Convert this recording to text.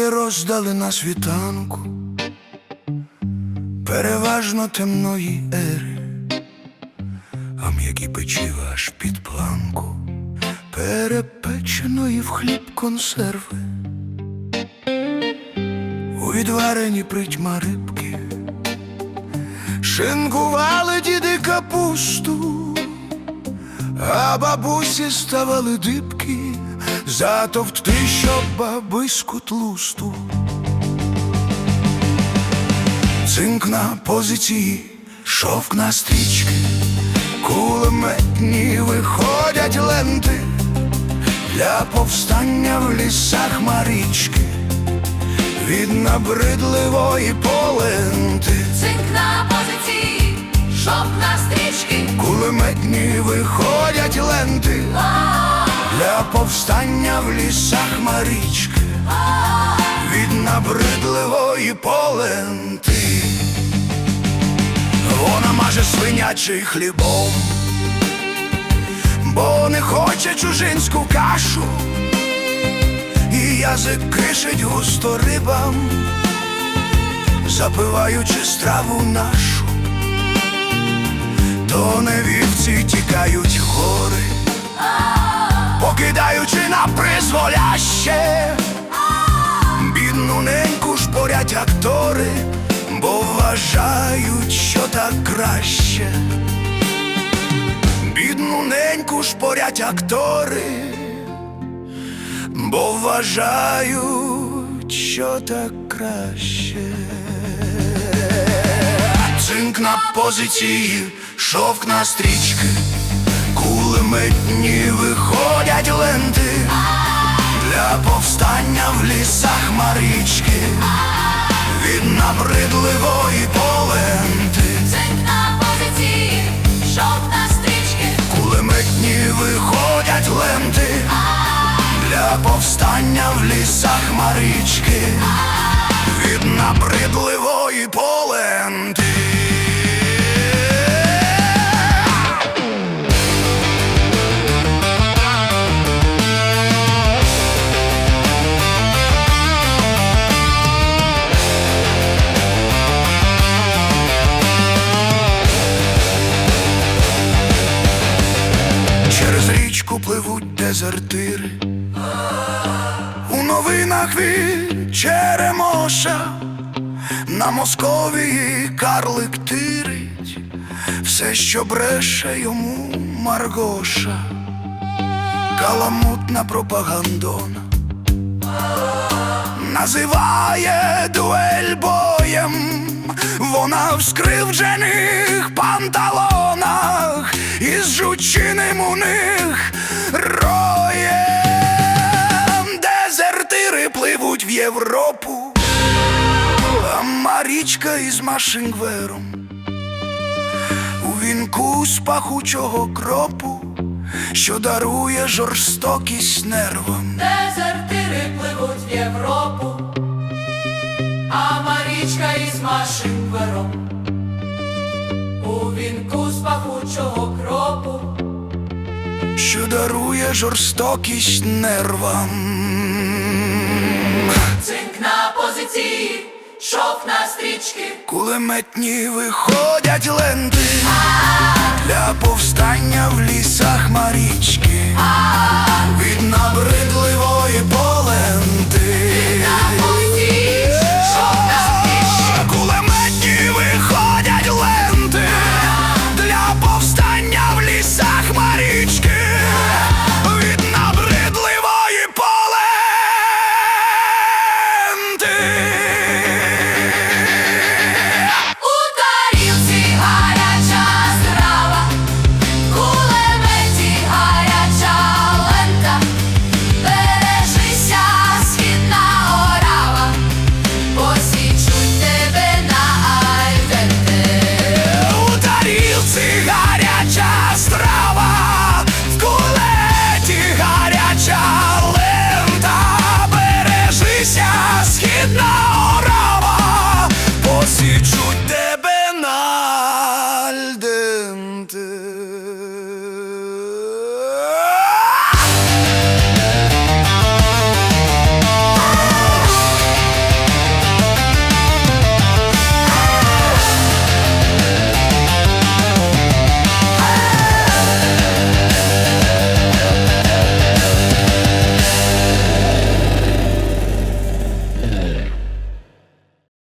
Пряники роздали на світанку, переважно темної ери, а м'які печива аж під планку, перепеченої в хліб консерви, у відварені притьма рибки, шинкували діди капусту. А бабусі ставали дибки, затовкти, щоб бабиську тлусту. Цинк на позиції, шовк на стрічки, кулеметні виходять ленти для повстання в лісах Марічки від набридливої поленти. Цинк на позиції, шов на стрічки, Кулеметні виходять ленти повстання в лісах Марічки. Від набридливої поленти. Вона маже свинячий хлібом, бо не хоче чужинську кашу, і язик кишить густо рибам, запиваючи страву нашу. То не вівці тікають гори, покидаючи на призволяще, бідну неньку шпорять актори, бо вважають, що так краще. Бідну неньку шпорять актори, бо вважають, що так краще. Цинк на позиції, шовк на стрічки, кулеметні виходять ленти для повстання в лісах Марічки від набридливої поленти. цинк на позиції, на стрічки, Кулеметні виходять ленти для повстання в лісах Марічки від набридливої поленти. Дезертири. У новинах від Черемоша на Московії карлик тирить. Все, що бреше йому Маргоша, каламутна пропагандона. Називає дуель боєм, вона в скривджених панталонах Європу, а Марічка із Машингвером у вінку з пахучого кропу, що дарує жорстокість нервам. дезертири пливуть в Європу, а Марічка із Машингвером у вінку з пахучого кропу. що дарує жорстокість нервам. Цинк на позиції, шов на стрічки, кулеметні виходять ленти для повстання в лісах марічки, від набридливої поленти.